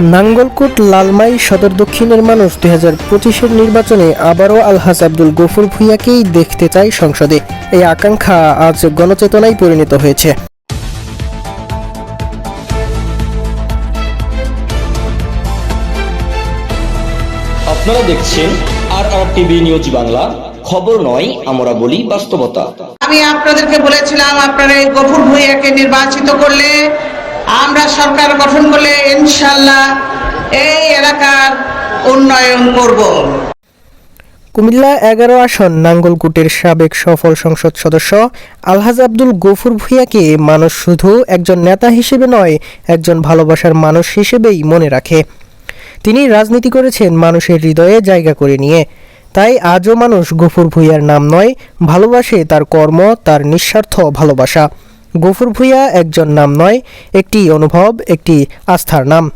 নাঙ্গলকোট লালমাই সদর দক্ষিণের মানুষ দুই হাজার পঁচিশের নির্বাচনে আবারও আলহাজ আব্দুল গফুর ভুইয়াকেই দেখতে চায় সংসদে। এই আকাঙ্ক্ষা আজ গণচেতনায় পরিণত হয়েছে। আপনারা দেখছেন আর আর টিভি নিউজ বাংলা। খবর নয় আমরা বলি বাস্তবতা। আমি আপনাদেরকে বলেছিলাম আপনারা এই গফুর ভূঁইয়াকে নির্বাচিত করলে আমরা সরকার গঠন করলে ইনশাল্লাহ এই এলাকার উন্নয়ন করব। কুমিল্লা এগারো আসন নাঙ্গলকুটের সাবেক সফল সংসদ সদস্য আলহাজ আব্দুল গফুর ভুইয়াকে মানুষ শুধু একজন নেতা হিসেবে নয়, একজন ভালোবাসার মানুষ হিসেবেই মনে রাখে। তিনি রাজনীতি করেছেন মানুষের হৃদয়ে জায়গা করে নিয়ে। তাই আজও মানুষ গফুর ভুইয়ার নাম নয়, ভালোবাসে তার কর্ম, তার নিঃস্বার্থ ভালোবাসা। গফুর ভুইয়া একজন নাম নয়, একটি অনুভব, একটি আস্থার নাম।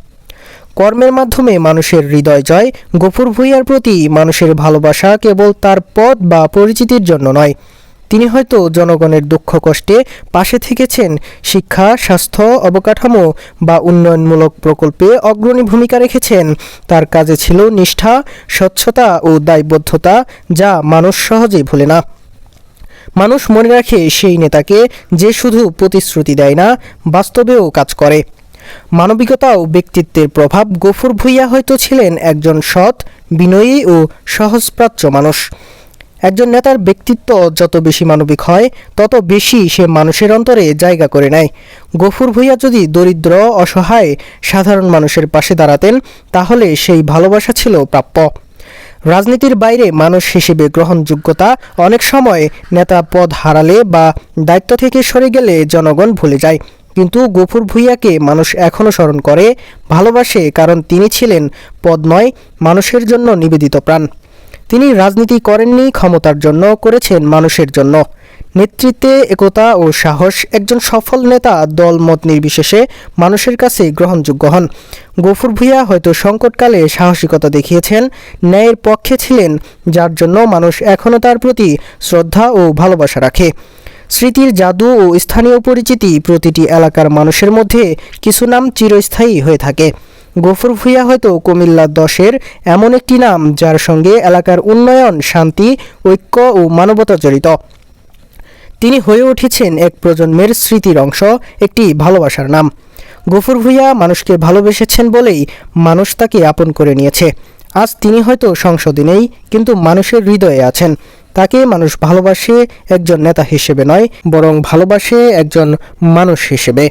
কর্মের মাধ্যমে মানুষের হৃদয় জয়, গফুর ভুইয়ার প্রতি মানুষের ভালোবাসা কেবল তার পদ বা পরিচিতির জন্য নয়। তিনি হয়তো জনগণের দুঃখ কষ্টে পাশে থেকেছেন, শিক্ষা, স্বাস্থ্য, অবকাঠামো বা উন্নয়নমূলক প্রকল্পে অগ্রণী ভূমিকা রেখেছেন। তার কাজে ছিল নিষ্ঠা, স্বচ্ছতা ও দায়বদ্ধতা, যা মানুষ সহজেই ভুলে না। মানুষ মনে রাখে সেই নেতাকে যে শুধু প্রতিশ্রুতি দেয় না, বাস্তবেও কাজ করে। মানবিকতা ও ব্যক্তিত্বের প্রভাব গফুর ভুইয়া হয়তো ছিলেন একজন সৎ, বিনয়ী ও সহজপ্রাচ্য মানুষ। একজন নেতার ব্যক্তিত্ব যত বেশি মানবিক হয়, তত বেশি সে মানুষের অন্তরে জায়গা করে নেয়। গফুর ভুইয়া যদি দরিদ্র, অসহায়, সাধারণ মানুষের পাশে দাঁড়াতেন, তাহলে সেই ভালোবাসা ছিল প্রাপ্য। রাজনীতির বাইরে মানুষ হিসেবে গ্রহণযোগ্যতা অনেক সময় নেতা পদ হারালে বা দায়িত্ব থেকে সরে গেলে জনগণ ভুলে যায়। কিন্তু গফুর ভুইয়াকে মানুষ এখনও স্মরণ করে, ভালোবাসে কারণ তিনি ছিলেন পদ নয়, মানুষের জন্য নিবেদিত প্রাণ। তিনি রাজনীতি করেননি, ক্ষমতার জন্য করেছেন মানুষের জন্য। নেতৃত্বে একতা ও সাহস একজন সফল নেতা দল মত নির্বিশেষে মানুষের কাছে গ্রহণযোগ্য হন। গফুর ভুইয়া হয়তো সংকটকালে সাহসিকতা দেখিয়েছেন, ন্যায়ের পক্ষে ছিলেন, যার জন্য মানুষ এখনও তার প্রতি শ্রদ্ধা ও ভালোবাসা রাখে। স্মৃতির জাদু ও স্থানীয় পরিচিতি প্রতিটি এলাকার মানুষের মধ্যে কিছু নাম চিরস্থায়ী হয়ে থাকে। গফুর ভুইয়া হয়তো কুমিল্লা দশের এমন একটি নাম যার সঙ্গে এলাকার উন্নয়ন, শান্তি, ঐক্য ও মানবতা জড়িত। তিনি হয়ে উঠেছেন এক প্রজন্মের স্মৃতির অংশ, একটি ভালোবাসার নাম। গফুর ভুইয়া মানুষকে ভালোবেসেছেন বলেই মানুষ তাকে আপন করে নিয়েছে। আজ তিনি হয়তো সংসদে নেই, কিন্তু মানুষের হৃদয়ে আছেন। তাকে মানুষ ভালোবাসে একজন নেতা হিসেবে নয়, বরং ভালোবাসে একজন মানুষ হিসেবে।